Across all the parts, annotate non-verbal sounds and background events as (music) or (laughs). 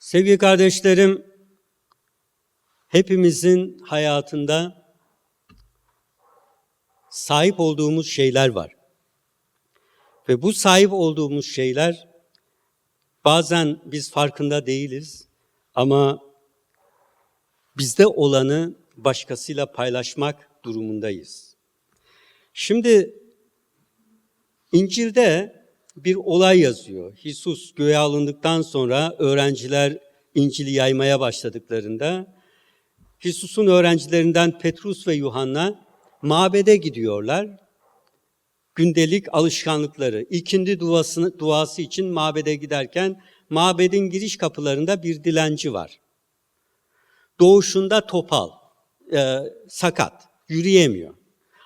Sevgili kardeşlerim, hepimizin hayatında sahip olduğumuz şeyler var. Ve bu sahip olduğumuz şeyler bazen biz farkında değiliz ama bizde olanı başkasıyla paylaşmak durumundayız. Şimdi İncil'de bir olay yazıyor. Hisus göğe alındıktan sonra öğrenciler İncil'i yaymaya başladıklarında Hisus'un öğrencilerinden Petrus ve Yuhanna mabede gidiyorlar. Gündelik alışkanlıkları, ikindi duasını, duası için mabede giderken mabedin giriş kapılarında bir dilenci var. Doğuşunda topal, e, sakat, yürüyemiyor.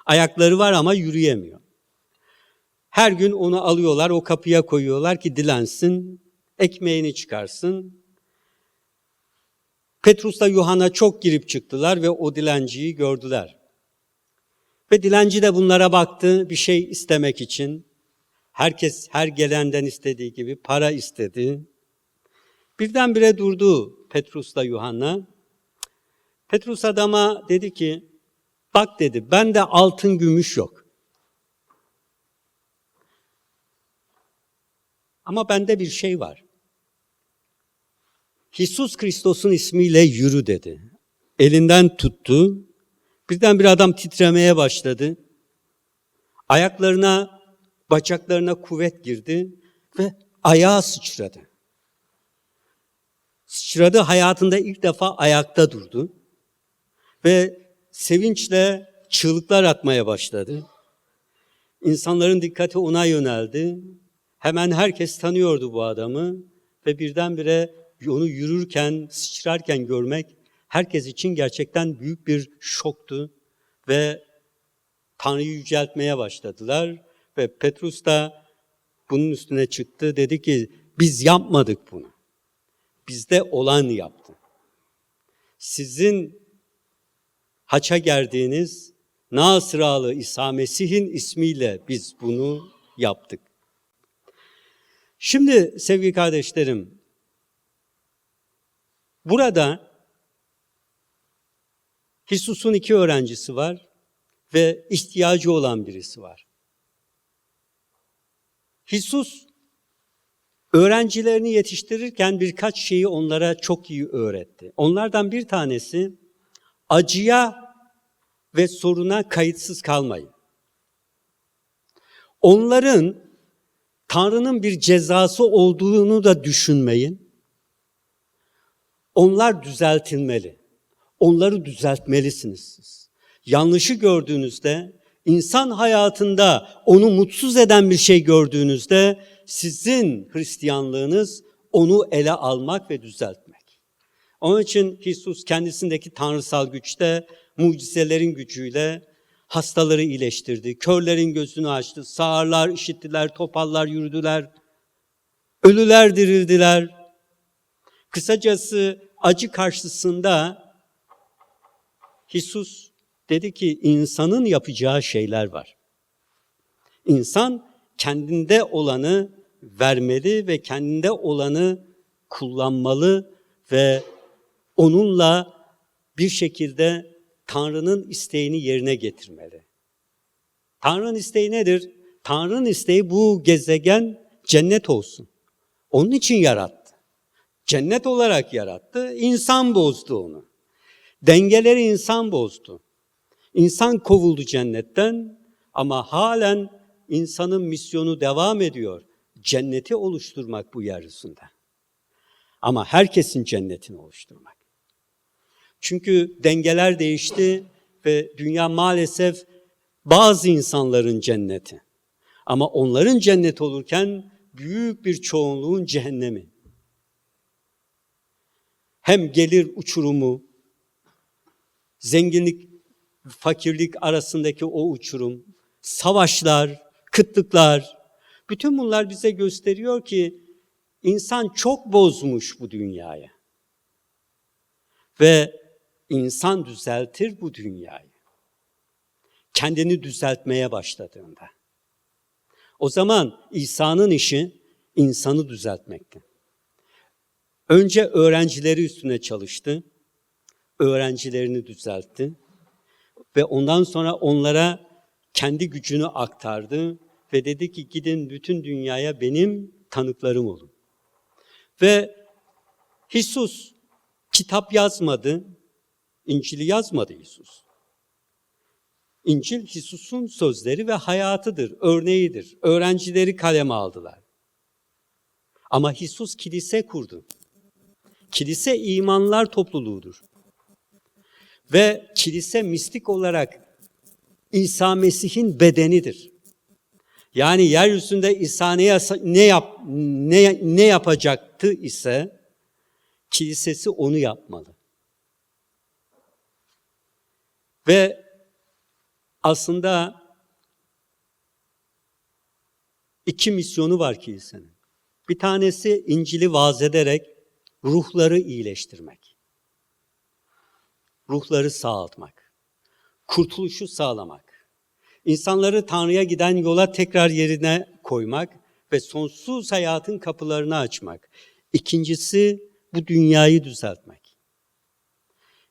Ayakları var ama yürüyemiyor. Her gün onu alıyorlar, o kapıya koyuyorlar ki dilensin, ekmeğini çıkarsın. Petrus'la Yuhanna çok girip çıktılar ve o dilenciyi gördüler. Ve dilenci de bunlara baktı bir şey istemek için. Herkes her gelenden istediği gibi para istedi. Birdenbire durdu Petrus'la Yuhanna. Petrus adama dedi ki, bak dedi, bende altın gümüş yok. Ama bende bir şey var. Hisus Kristos'un ismiyle yürü dedi. Elinden tuttu. Birden bir adam titremeye başladı. Ayaklarına, bacaklarına kuvvet girdi ve ayağa sıçradı. Sıçradı hayatında ilk defa ayakta durdu. Ve sevinçle çığlıklar atmaya başladı. İnsanların dikkati ona yöneldi. Hemen herkes tanıyordu bu adamı ve birdenbire onu yürürken, sıçrarken görmek herkes için gerçekten büyük bir şoktu ve Tanrı'yı yüceltmeye başladılar ve Petrus da bunun üstüne çıktı. Dedi ki biz yapmadık bunu. Bizde olan yaptı. Sizin haça gerdiğiniz Nasıralı İsa Mesih'in ismiyle biz bunu yaptık. Şimdi sevgili kardeşlerim, burada Hisus'un iki öğrencisi var ve ihtiyacı olan birisi var. Hisus öğrencilerini yetiştirirken birkaç şeyi onlara çok iyi öğretti. Onlardan bir tanesi acıya ve soruna kayıtsız kalmayın. Onların Tanrı'nın bir cezası olduğunu da düşünmeyin. Onlar düzeltilmeli. Onları düzeltmelisiniz siz. Yanlışı gördüğünüzde, insan hayatında onu mutsuz eden bir şey gördüğünüzde sizin Hristiyanlığınız onu ele almak ve düzeltmek. Onun için Hisus kendisindeki tanrısal güçte, mucizelerin gücüyle hastaları iyileştirdi, körlerin gözünü açtı, sağırlar işittiler, topallar yürüdüler, ölüler dirildiler. Kısacası acı karşısında Hisus dedi ki insanın yapacağı şeyler var. İnsan kendinde olanı vermeli ve kendinde olanı kullanmalı ve onunla bir şekilde Tanrı'nın isteğini yerine getirmeli. Tanrı'nın isteği nedir? Tanrı'nın isteği bu gezegen cennet olsun. Onun için yarattı. Cennet olarak yarattı. İnsan bozdu onu. Dengeleri insan bozdu. İnsan kovuldu cennetten ama halen insanın misyonu devam ediyor. Cenneti oluşturmak bu yeryüzünde. Ama herkesin cennetini oluşturmak. Çünkü dengeler değişti ve dünya maalesef bazı insanların cenneti. Ama onların cenneti olurken büyük bir çoğunluğun cehennemi. Hem gelir uçurumu, zenginlik, fakirlik arasındaki o uçurum, savaşlar, kıtlıklar, bütün bunlar bize gösteriyor ki insan çok bozmuş bu dünyaya. Ve insan düzeltir bu dünyayı. Kendini düzeltmeye başladığında. O zaman İsa'nın işi insanı düzeltmekti. Önce öğrencileri üstüne çalıştı. Öğrencilerini düzeltti. Ve ondan sonra onlara kendi gücünü aktardı ve dedi ki gidin bütün dünyaya benim tanıklarım olun. Ve Hisus kitap yazmadı, İncil'i yazmadı Hisus. İncil Hisus'un sözleri ve hayatıdır, örneğidir. Öğrencileri kaleme aldılar. Ama Hisus kilise kurdu. Kilise imanlar topluluğudur. Ve kilise mistik olarak İsa Mesih'in bedenidir. Yani yeryüzünde İsa ne, ne, yap, ne, ne yapacaktı ise kilisesi onu yapmalı. Ve aslında iki misyonu var kilisenin. Bir tanesi İncil'i vaaz ederek ruhları iyileştirmek. Ruhları sağaltmak. Kurtuluşu sağlamak. İnsanları Tanrı'ya giden yola tekrar yerine koymak ve sonsuz hayatın kapılarını açmak. İkincisi bu dünyayı düzeltmek.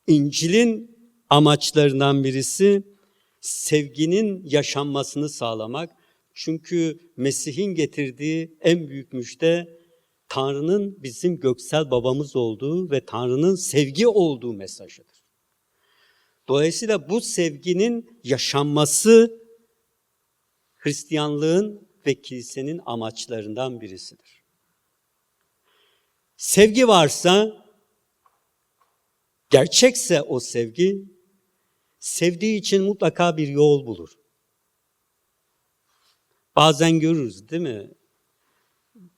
İncil'in amaçlarından birisi sevginin yaşanmasını sağlamak. Çünkü Mesih'in getirdiği en büyük müjde Tanrı'nın bizim göksel babamız olduğu ve Tanrı'nın sevgi olduğu mesajıdır. Dolayısıyla bu sevginin yaşanması Hristiyanlığın ve kilisenin amaçlarından birisidir. Sevgi varsa, gerçekse o sevgi, sevdiği için mutlaka bir yol bulur. Bazen görürüz değil mi?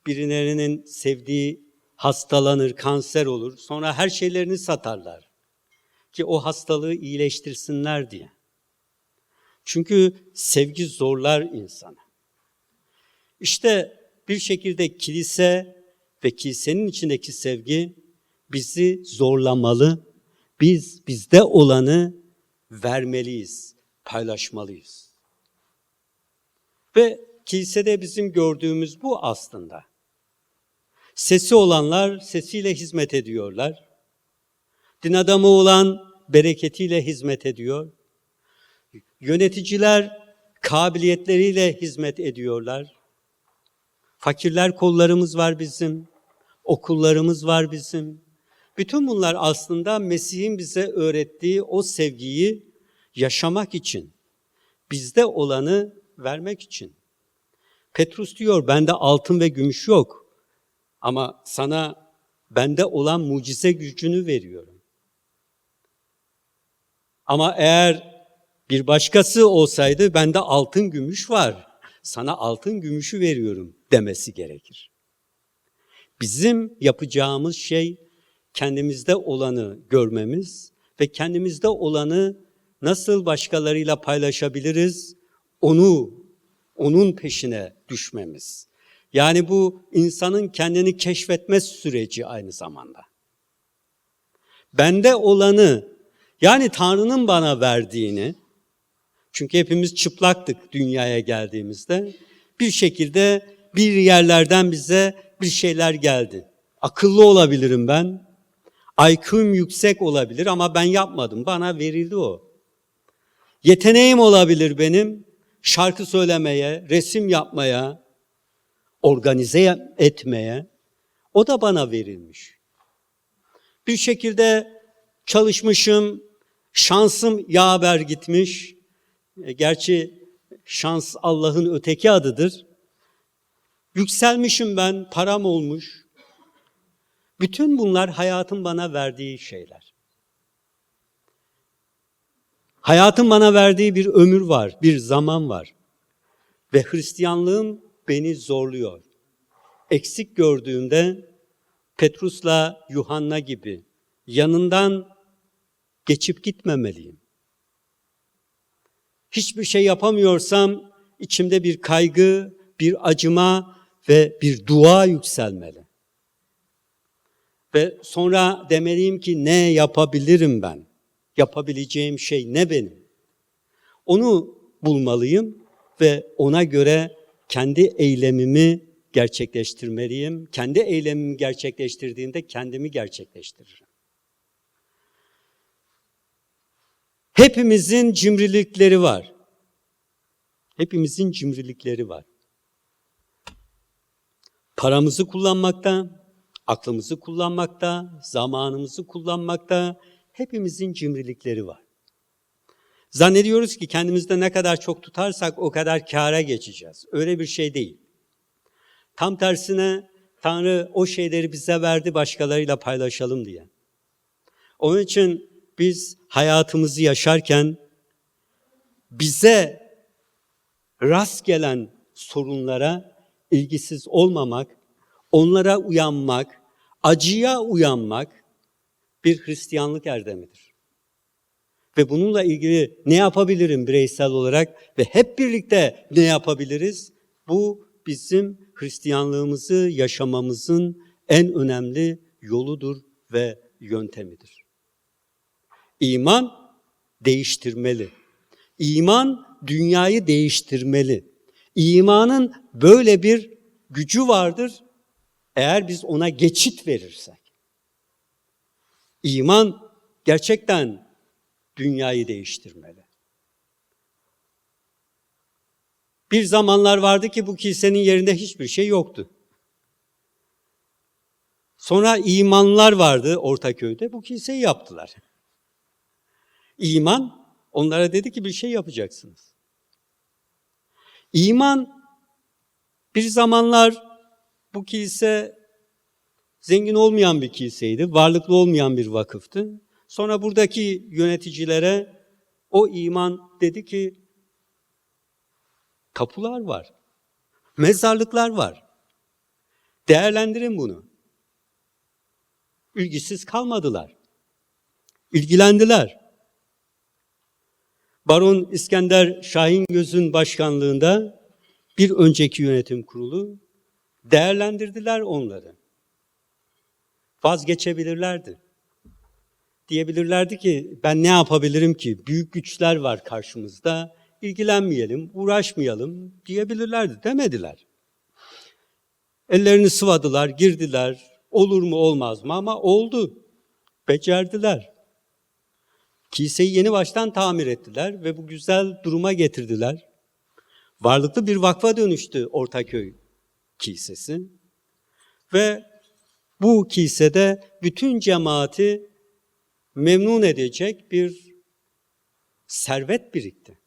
Birilerinin sevdiği hastalanır, kanser olur. Sonra her şeylerini satarlar. Ki o hastalığı iyileştirsinler diye. Çünkü sevgi zorlar insanı. İşte bir şekilde kilise ve kilisenin içindeki sevgi bizi zorlamalı. Biz bizde olanı vermeliyiz, paylaşmalıyız. Ve kilisede bizim gördüğümüz bu aslında. Sesi olanlar sesiyle hizmet ediyorlar. Din adamı olan bereketiyle hizmet ediyor. Yöneticiler kabiliyetleriyle hizmet ediyorlar. Fakirler kollarımız var bizim. Okullarımız var bizim. Bütün bunlar aslında Mesih'in bize öğrettiği o sevgiyi yaşamak için, bizde olanı vermek için. Petrus diyor, bende altın ve gümüş yok. Ama sana bende olan mucize gücünü veriyorum. Ama eğer bir başkası olsaydı bende altın gümüş var. Sana altın gümüşü veriyorum demesi gerekir. Bizim yapacağımız şey kendimizde olanı görmemiz ve kendimizde olanı nasıl başkalarıyla paylaşabiliriz? Onu onun peşine düşmemiz. Yani bu insanın kendini keşfetme süreci aynı zamanda. Bende olanı yani Tanrı'nın bana verdiğini çünkü hepimiz çıplaktık dünyaya geldiğimizde. Bir şekilde bir yerlerden bize bir şeyler geldi. Akıllı olabilirim ben. IQ'm yüksek olabilir ama ben yapmadım. Bana verildi o. Yeteneğim olabilir benim. Şarkı söylemeye, resim yapmaya, organize etmeye. O da bana verilmiş. Bir şekilde çalışmışım, şansım yaver gitmiş. E, gerçi şans Allah'ın öteki adıdır. Yükselmişim ben, param olmuş. Bütün bunlar hayatın bana verdiği şeyler. Hayatın bana verdiği bir ömür var, bir zaman var. Ve Hristiyanlığım beni zorluyor. Eksik gördüğümde Petrus'la Yuhanna gibi yanından geçip gitmemeliyim. Hiçbir şey yapamıyorsam içimde bir kaygı, bir acıma ve bir dua yükselmeli. Ve sonra demeliyim ki ne yapabilirim ben? Yapabileceğim şey ne benim? Onu bulmalıyım ve ona göre kendi eylemimi gerçekleştirmeliyim. Kendi eylemimi gerçekleştirdiğinde kendimi gerçekleştiririm. Hepimizin cimrilikleri var. Hepimizin cimrilikleri var. Paramızı kullanmakta, aklımızı kullanmakta, zamanımızı kullanmakta hepimizin cimrilikleri var. Zannediyoruz ki kendimizde ne kadar çok tutarsak o kadar kâra geçeceğiz. Öyle bir şey değil. Tam tersine Tanrı o şeyleri bize verdi başkalarıyla paylaşalım diye. Onun için biz hayatımızı yaşarken bize rast gelen sorunlara ilgisiz olmamak, onlara uyanmak, acıya uyanmak bir Hristiyanlık erdemidir. Ve bununla ilgili ne yapabilirim bireysel olarak ve hep birlikte ne yapabiliriz? Bu bizim Hristiyanlığımızı yaşamamızın en önemli yoludur ve yöntemidir. İman değiştirmeli. İman dünyayı değiştirmeli. İmanın böyle bir gücü vardır eğer biz ona geçit verirsek. İman gerçekten dünyayı değiştirmeli. Bir zamanlar vardı ki bu kilisenin yerinde hiçbir şey yoktu. Sonra imanlar vardı Ortaköy'de. Bu kiliseyi yaptılar. İman onlara dedi ki bir şey yapacaksınız. İman bir zamanlar bu kilise zengin olmayan bir kiliseydi, varlıklı olmayan bir vakıftı. Sonra buradaki yöneticilere o iman dedi ki tapular var, mezarlıklar var. Değerlendirin bunu. İlgisiz kalmadılar. İlgilendiler. Baron İskender Şahingöz'ün başkanlığında bir önceki yönetim kurulu değerlendirdiler onları. Vazgeçebilirlerdi. Diyebilirlerdi ki ben ne yapabilirim ki? Büyük güçler var karşımızda. ilgilenmeyelim, uğraşmayalım diyebilirlerdi. Demediler. Ellerini sıvadılar, girdiler. Olur mu olmaz mı ama oldu. Becerdiler. Kiliseyi yeni baştan tamir ettiler ve bu güzel duruma getirdiler. Varlıklı bir vakfa dönüştü Ortaköy Kilisesi. Ve bu kilisede bütün cemaati memnun edecek bir servet birikti.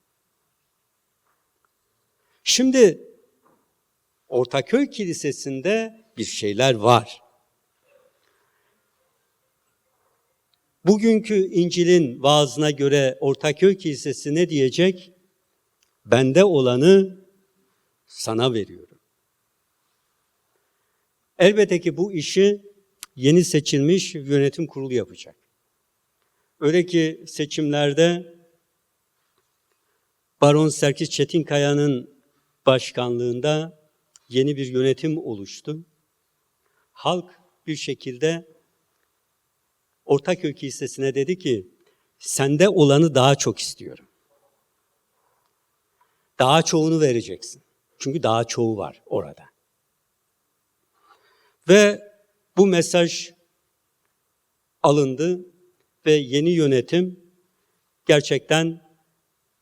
Şimdi Ortaköy Kilisesi'nde bir şeyler var. Bugünkü İncil'in vaazına göre Ortaköy Kilisesi ne diyecek? Bende olanı sana veriyorum. Elbette ki bu işi yeni seçilmiş yönetim kurulu yapacak. Öyle ki seçimlerde Baron Serkis Çetinkaya'nın başkanlığında yeni bir yönetim oluştu. Halk bir şekilde Ortaköy Kilisesi'ne dedi ki, sende olanı daha çok istiyorum. Daha çoğunu vereceksin. Çünkü daha çoğu var orada. Ve bu mesaj alındı ve yeni yönetim gerçekten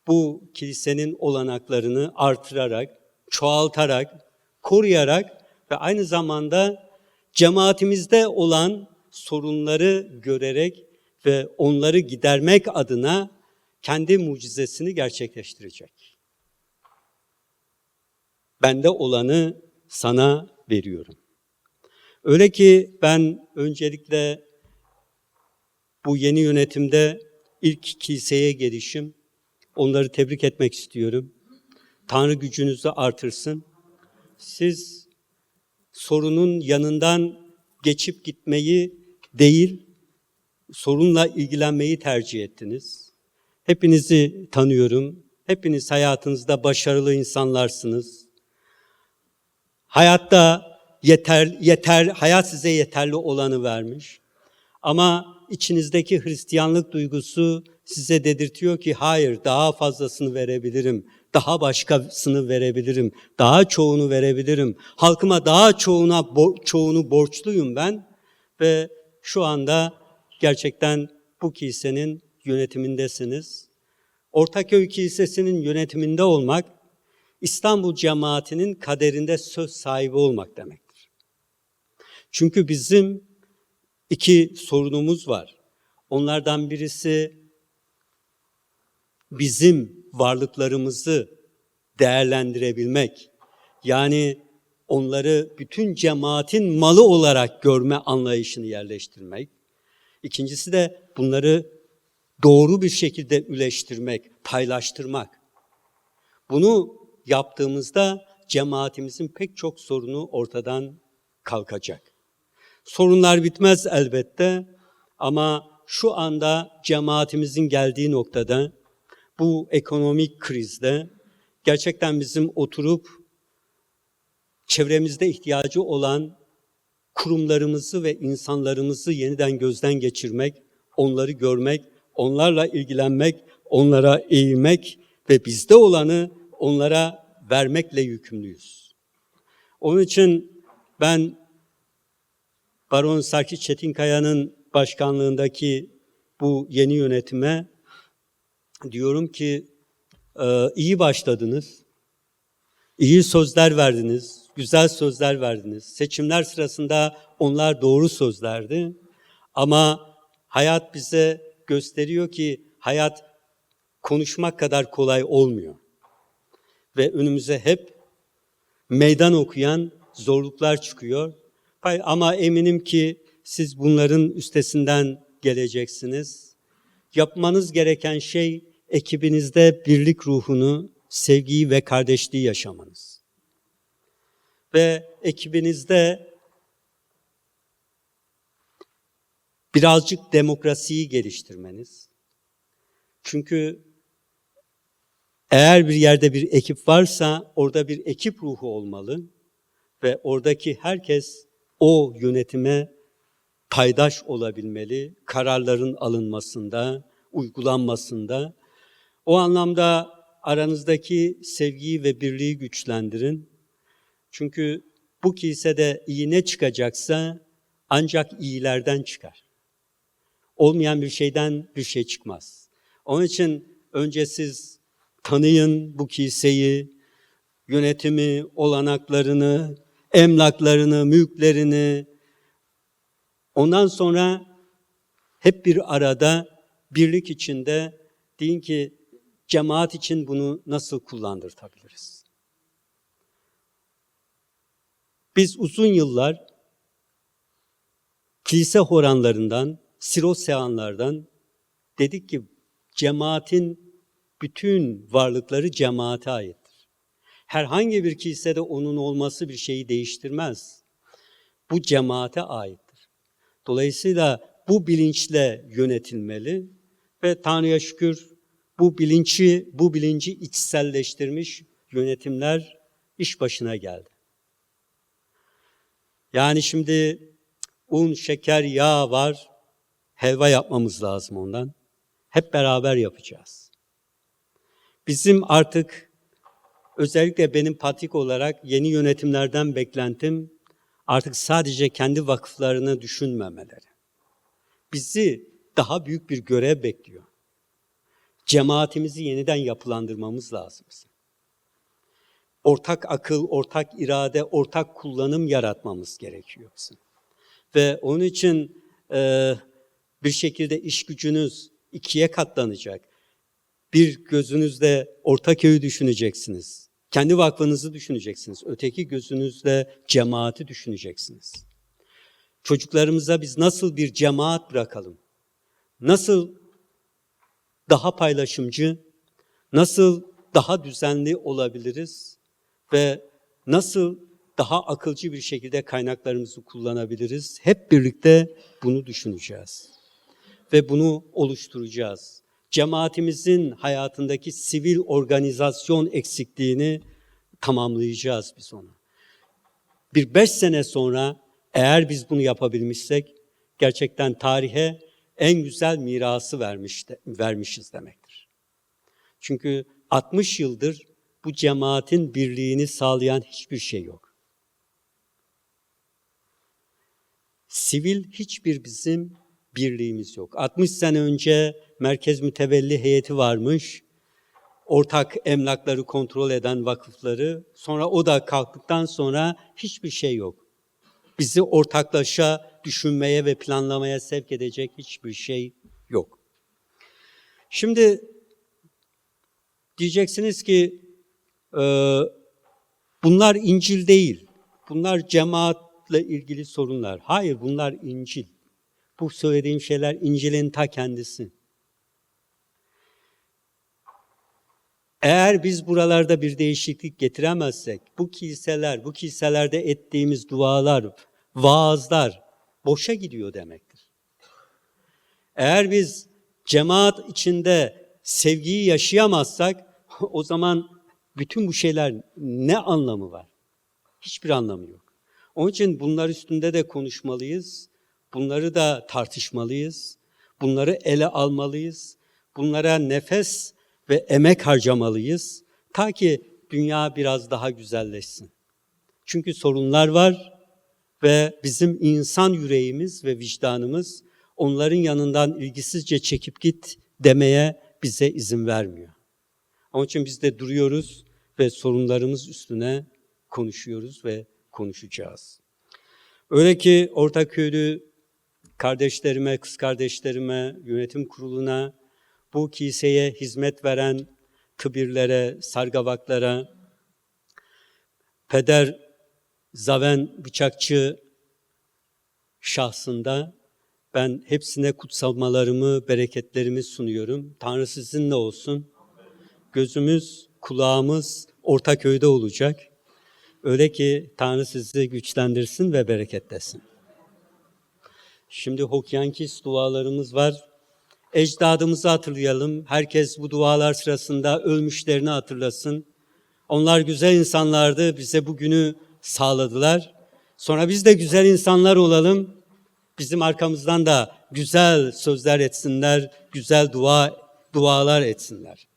bu kilisenin olanaklarını artırarak, çoğaltarak, koruyarak ve aynı zamanda cemaatimizde olan sorunları görerek ve onları gidermek adına kendi mucizesini gerçekleştirecek. Bende olanı sana veriyorum. Öyle ki ben öncelikle bu yeni yönetimde ilk kiliseye gelişim, onları tebrik etmek istiyorum. Tanrı gücünüzü artırsın. Siz sorunun yanından geçip gitmeyi değil, sorunla ilgilenmeyi tercih ettiniz. Hepinizi tanıyorum. Hepiniz hayatınızda başarılı insanlarsınız. Hayatta yeter, yeter, hayat size yeterli olanı vermiş. Ama içinizdeki Hristiyanlık duygusu size dedirtiyor ki hayır daha fazlasını verebilirim. Daha başkasını verebilirim. Daha çoğunu verebilirim. Halkıma daha çoğuna bo- çoğunu borçluyum ben ve şu anda gerçekten bu kilisenin yönetimindesiniz. Ortaköy Kilisesi'nin yönetiminde olmak İstanbul cemaatinin kaderinde söz sahibi olmak demektir. Çünkü bizim iki sorunumuz var. Onlardan birisi bizim varlıklarımızı değerlendirebilmek. Yani onları bütün cemaatin malı olarak görme anlayışını yerleştirmek. İkincisi de bunları doğru bir şekilde üleştirmek, paylaştırmak. Bunu yaptığımızda cemaatimizin pek çok sorunu ortadan kalkacak. Sorunlar bitmez elbette ama şu anda cemaatimizin geldiği noktada bu ekonomik krizde gerçekten bizim oturup çevremizde ihtiyacı olan kurumlarımızı ve insanlarımızı yeniden gözden geçirmek, onları görmek, onlarla ilgilenmek, onlara eğilmek ve bizde olanı onlara vermekle yükümlüyüz. Onun için ben Baron Sarkis Çetinkaya'nın başkanlığındaki bu yeni yönetime diyorum ki e, iyi başladınız, iyi sözler verdiniz, güzel sözler verdiniz. Seçimler sırasında onlar doğru sözlerdi ama hayat bize gösteriyor ki hayat konuşmak kadar kolay olmuyor. Ve önümüze hep meydan okuyan zorluklar çıkıyor. Ama eminim ki siz bunların üstesinden geleceksiniz. Yapmanız gereken şey ekibinizde birlik ruhunu, sevgiyi ve kardeşliği yaşamanız. Ve ekibinizde birazcık demokrasiyi geliştirmeniz. Çünkü eğer bir yerde bir ekip varsa orada bir ekip ruhu olmalı ve oradaki herkes o yönetime paydaş olabilmeli, kararların alınmasında, uygulanmasında. O anlamda aranızdaki sevgiyi ve birliği güçlendirin. Çünkü bu kilisede iyi ne çıkacaksa ancak iyilerden çıkar. Olmayan bir şeyden bir şey çıkmaz. Onun için önce siz tanıyın bu kiliseyi, yönetimi, olanaklarını, emlaklarını, mülklerini. Ondan sonra hep bir arada, birlik içinde deyin ki cemaat için bunu nasıl kullandırtabiliriz? Biz uzun yıllar kilise horanlarından, siroseanlardan dedik ki cemaatin bütün varlıkları cemaate aittir. Herhangi bir kilisede onun olması bir şeyi değiştirmez. Bu cemaate aittir. Dolayısıyla bu bilinçle yönetilmeli ve Tanrı'ya şükür bu bilinci, bu bilinci içselleştirmiş yönetimler iş başına geldi. Yani şimdi un, şeker, yağ var. Helva yapmamız lazım ondan. Hep beraber yapacağız. Bizim artık özellikle benim patik olarak yeni yönetimlerden beklentim artık sadece kendi vakıflarını düşünmemeleri. Bizi daha büyük bir görev bekliyor. Cemaatimizi yeniden yapılandırmamız lazım. Ortak akıl, ortak irade, ortak kullanım yaratmamız gerekiyor. Ve onun için e, bir şekilde iş gücünüz ikiye katlanacak. Bir gözünüzde Ortaköy'ü düşüneceksiniz. Kendi vakfınızı düşüneceksiniz. Öteki gözünüzle cemaati düşüneceksiniz. Çocuklarımıza biz nasıl bir cemaat bırakalım? Nasıl daha paylaşımcı, nasıl daha düzenli olabiliriz ve nasıl daha akılcı bir şekilde kaynaklarımızı kullanabiliriz? Hep birlikte bunu düşüneceğiz ve bunu oluşturacağız. Cemaatimizin hayatındaki sivil organizasyon eksikliğini tamamlayacağız biz onu. Bir beş sene sonra eğer biz bunu yapabilmişsek gerçekten tarihe en güzel mirası vermiş vermişiz demektir. Çünkü 60 yıldır bu cemaatin birliğini sağlayan hiçbir şey yok. Sivil hiçbir bizim birliğimiz yok. 60 sene önce merkez mütevelli heyeti varmış. Ortak emlakları kontrol eden vakıfları. Sonra o da kalktıktan sonra hiçbir şey yok. Bizi ortaklaşa düşünmeye ve planlamaya sevk edecek hiçbir şey yok. Şimdi diyeceksiniz ki e, bunlar İncil değil. Bunlar cemaatle ilgili sorunlar. Hayır bunlar İncil. Bu söylediğim şeyler İncil'in ta kendisi. Eğer biz buralarda bir değişiklik getiremezsek, bu kiliseler, bu kiliselerde ettiğimiz dualar, vaazlar boşa gidiyor demektir. Eğer biz cemaat içinde sevgiyi yaşayamazsak, (laughs) o zaman bütün bu şeyler ne anlamı var? Hiçbir anlamı yok. Onun için bunlar üstünde de konuşmalıyız. Bunları da tartışmalıyız. Bunları ele almalıyız. Bunlara nefes ve emek harcamalıyız. Ta ki dünya biraz daha güzelleşsin. Çünkü sorunlar var ve bizim insan yüreğimiz ve vicdanımız onların yanından ilgisizce çekip git demeye bize izin vermiyor. Onun için biz de duruyoruz ve sorunlarımız üstüne konuşuyoruz ve konuşacağız. Öyle ki Ortaköy'lü kardeşlerime, kız kardeşlerime, yönetim kuruluna, bu kiliseye hizmet veren kıbirlere, sargavaklara, peder Zaven Bıçakçı şahsında ben hepsine kutsalmalarımı, bereketlerimi sunuyorum. Tanrı sizinle olsun. Gözümüz, kulağımız Ortaköy'de olacak. Öyle ki Tanrı sizi güçlendirsin ve bereketlesin. Şimdi Hokyankis dualarımız var. Ecdadımızı hatırlayalım. Herkes bu dualar sırasında ölmüşlerini hatırlasın. Onlar güzel insanlardı, bize bugünü sağladılar. Sonra biz de güzel insanlar olalım. Bizim arkamızdan da güzel sözler etsinler, güzel dua dualar etsinler.